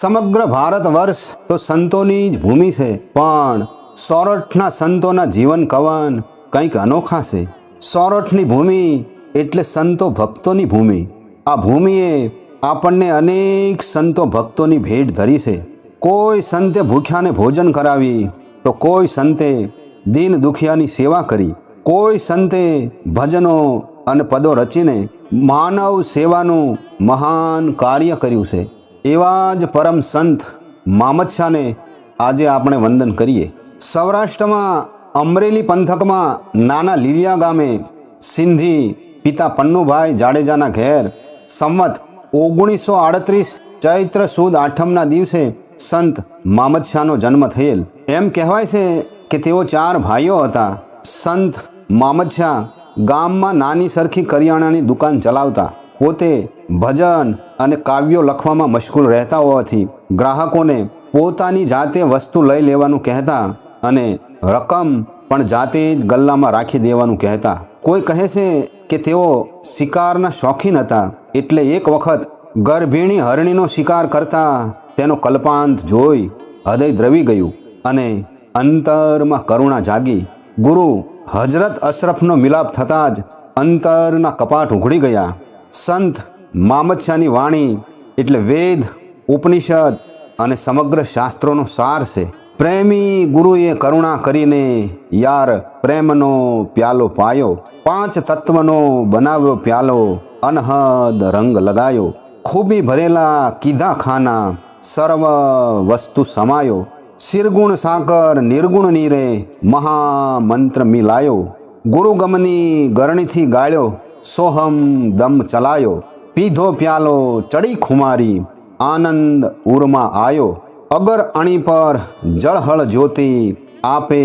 સમગ્ર ભારત વર્ષ તો સંતોની જ ભૂમિ છે, પણ સોરઠના સંતોના જીવન કવન કંઈક અનોખા છે. સોરઠની ભૂમિ એટલે સંતો ભક્તોની ભૂમિ. આ ભૂમિએ આપણને અનેક સંતો ભક્તોની ભેટ ધરી છે. કોઈ સંતે ભૂખ્યાને ભોજન કરાવી, તો કોઈ સંતે દીન દુખિયાની સેવા કરી. કોઈ સંતે ભજનો અને પદો રચીને માનવ સેવાનું મહાન કાર્ય કર્યું છે. એવા જ પરમ સંત મામદ શાહને આજે આપણે વંદન કરીએ. સૌરાષ્ટ્રમાં અમરેલી પંથકમાં નાના લીલિયા ગામે સિંધી પિતા પન્નુભાઈ જાડેજાના ઘેર સંવત ઓગણીસો આડત્રીસ ચૈત્ર સુદ આઠમના દિવસે સંત મામદ શાહનો જન્મ થયેલ. એમ કહેવાય છે કે તેઓ ચાર ભાઈઓ હતા. સંત મામદ ગામમાં નાની સરખી કરિયાણાની દુકાન ચલાવતા પોતે ભજન અને કાવ્યો લખવામાં મશગુલ રહેતા હોવાથી ગ્રાહકોને પોતાની જાતે વસ્તુ લઈ લેવાનું કહેતા અને રકમ પણ જાતે જ ગલ્લામાં રાખી દેવાનું કહેતા. કોઈ કહે છે કે તેઓ શિકારના શોખીન હતા એટલે એક વખત ગર્ભિણી હરણીનો શિકાર કરતા તેનો કલ્પાંત જોઈ હૃદય દ્રવી ગયું અને અંતરમાં કરુણા જાગી. ગુરુ હજરત અશરફનો મિલાપ થતાં જ અંતરના કપાટ ઉઘડી ગયા. સંત મામદ વાણી એટલે વેદ, ઉપનિષદ અને સમગ્ર શાસ્ત્રોનો સાર છે. પ્રેમી ગુરુએ કરુણા કરીને યાર પ્રેમનો પ્યાલો પાયો, પાંચ તત્વનો બનાવ્યો પ્યાલો, અનહદ રંગ લગાયો, ખૂબી ભરેલા કીધા ખાના સર્વ વસ્તુ સમાયો, શિરગુણ સાકર નિર્ગુણ નીરે મહામંત્ર મિલાયો, ગુરુગમની ગરણીથી ગાળ્યો, સોહમ દમ ચલાયો પીધો પ્યાલો ચડી ખુમારી, આનંદ ઉરમાં આયો. અગર અણી પર જળહળ જ્યોતિ, આપે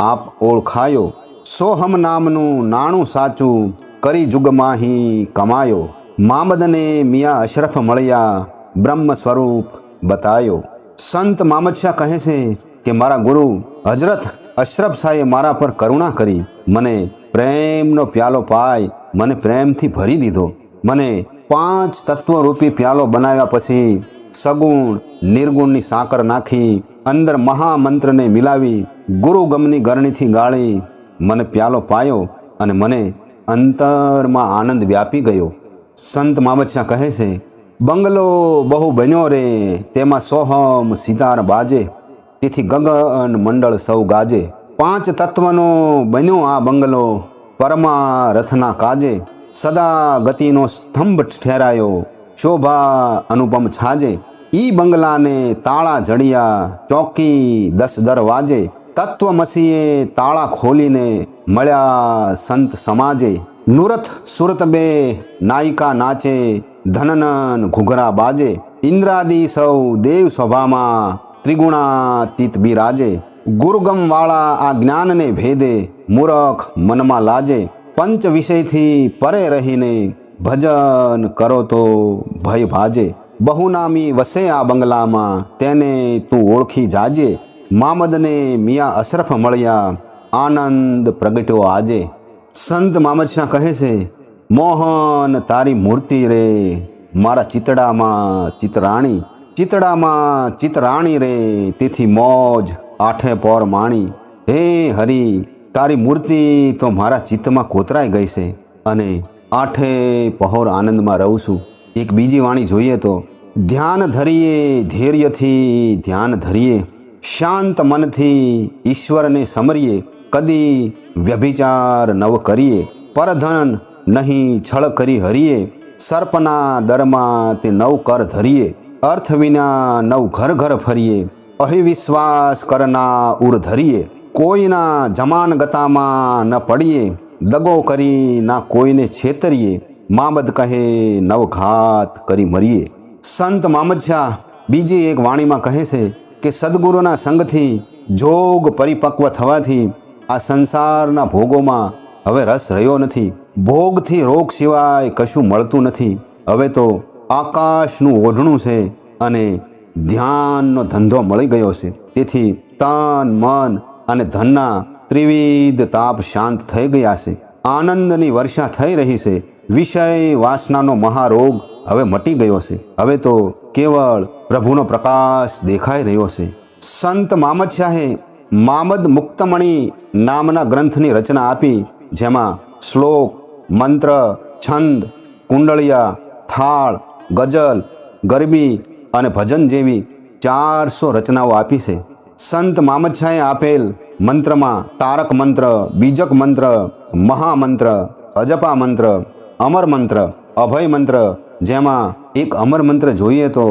આપ ઓળખાયો. સોહમ નામનું નાણું સાચું, કરી જુગમાહી કમાયો. મામદને મિયા અશરફ મળ્યા, બ્રહ્મ સ્વરૂપ બતાયો. સંત મામદ શાહ કહે છે કે, મારા ગુરુ હજરત અશરફ શાહે મારા પર કરુણા કરી. મને પ્રેમનો પ્યાલો પાય, મને પ્રેમથી ભરી દીધો. મને પાંચ તત્વરૂપી પ્યાલો બનાવ્યા પછી સગુણ, નિર્ગુણની સાકર નાખી, અંદર મહામંત્રને મિલાવી, ગુરુગમની ગરણીથી ગાળી, મને પ્યાલો પાયો અને મને અંતરમાં આનંદ વ્યાપી ગયો. સંત મામદ કહે છે, બંગલો બહુ બન્યો રે, તેમાં સોહમ સિતાર બાજે, તેથી ગગન મંડળ સૌ ગાજે. પાંચ તત્વનો બન્યો આ બંગલો પરમા રથના કાજે સદા ગતિનો સ્તંભ ઠેરાયો, શોભા અનુપમ છાજે. ઈ બંગલાને તાળા જડિયા, ચોકી દસ દરવાજે. તત્વમસીએ તાળા ખોલીને મળ્યા સંત સમાજે. નુરત સુરત બે નાયિકા નાચે, ધનનન ઘૂઘરા બાજે. ઇન્દ્રાદી સૌ દેવ સભામાં ત્રિગુણાતીત બિરાજે. ગુરુગમવાળા આ જ્ઞાનને ભેદે, મૂરખ મનમાં લાજે. પંચ વિષયથી પરે રહીને ભજન કરો તો ભય ભાજે. બહુનામી વસે આ બંગલામાં, તેને તું ઓળખી જાજે. મામદને મિયા અશરફ મળ્યા, આનંદ પ્રગટ્યો આજે. સંત મામદ શાહ કહે છે, મોહન તારી મૂર્તિ રે, મારા ચિતડામાં ચિતરાણી ચિતડામાં ચિતરાણી રે, તેથી મોજ આઠે પોર માણી. હે હરી તારી મૂર્તિ તો મારા ચિત્તમાં કોતરાઈ ગઈ છે અને આઠે પહોર આનંદમાં રહું છું. એક બીજી વાણી જોઈએ તો, ધ્યાન ધરીએ, ધૈર્યથી ધ્યાન ધરીએ, શાંત મનથી ઈશ્વરને સમરીએ, કદી વ્યભિચાર નવ કરીએ, પરધન નહીં છળ કરી હરીએ, સર્પના દરમાં તે નવ કર ધરીએ, અર્થ વિના નવ ઘર ઘર ફરીએ, અહિવિશ્વાસ કરના ઉર ધરીએ કોઈના જમાન ગતામાં ન પડીએ, દગો કરી ના કોઈને છેતરીએ, મામદ કહે નવઘાત કરી મરીએ. સંત મામદ શાહ બીજી એક વાણીમાં કહે છે કે સદગુરુના સંગથી જોગ પરિપક્વ થવાથી આ સંસારના ભોગોમાં હવે રસ રહ્યો નથી. ભોગથી રોગ સિવાય કશું મળતું નથી. હવે તો આકાશનું ઓઢણું છે અને ધ્યાનનો ધંધો મળી ગયો છે. તેથી તન, મન અને ધનના ત્રિવિધ તાપ શાંત થઈ ગયા છે. આનંદની વર્ષા થઈ રહી છે. વિષય વાસનાનો મહારોગ હવે મટી ગયો છે. હવે તો કેવળ પ્રભુનો પ્રકાશ દેખાઈ રહ્યો છે. સંત મામદશાહે મામદ મુક્તમણી નામના ગ્રંથની રચના આપી, જેમાં શ્લોક, મંત્ર, છંદ, કુંડળિયા, થાળ, ગઝલ, ગરબી અને ભજન જેવી ચારસો રચનાઓ આપી છે. સંત મામદશાહે આપેલ મંત્રમાં તારક મંત્ર બીજક મંત્ર મહામંત્ર અજપા મંત્ર અમર મંત્ર અભય મંત્ર જેમાં એક અમર મંત્ર જોઈએ તો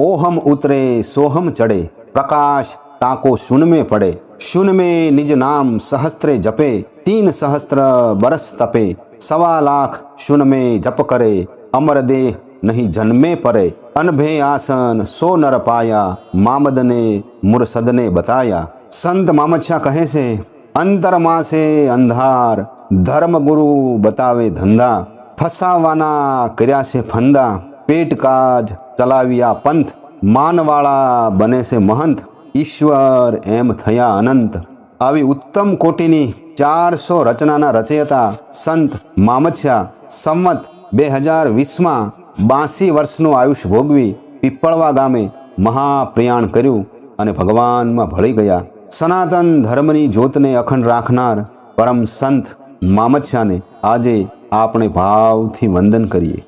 ઓહમ ઉતરે સોહમ ચડે પ્રકાશ તાકો શૂન્મે પડે શૂન્મે નિજ નામ સહસ્ત્રે જપે તીન સહસ્ત્ર બરસ તપે સવા લાખ શૂન્મે જપ કરે અમર દેહ નહીં જન્મે પરે અનભે આસન સો નર પાયા મામદને મુરસદને બતાયા સંત મામદશાહ કહે છે અંતરમાસે અંધાર ધર્મગુરુ બતાવે ધંધા ફસાવાના કર્યા છે ફંદા પેટ કાજ ચલાવ્યા પંથ માનવાળા બને છે મહંત ઈશ્વર એમ થયા અનંત આવી ઉત્તમ કોટીની ચારસો રચનાના રચયતા સંત મામદશાહ સંમત બે હજાર વીસમાં બાસી વર્ષનું આયુષ્ય ભોગવી પીપળવા ગામે મહાપ્રયાણ કર્યું અને ભગવાનમાં ભળી ગયા. સનાતન ધર્મની જ્યોતને અખંડ રાખનાર પરમ સંત મામચ્છાને આજે આપણે ભાવથી વંદન કરીએ.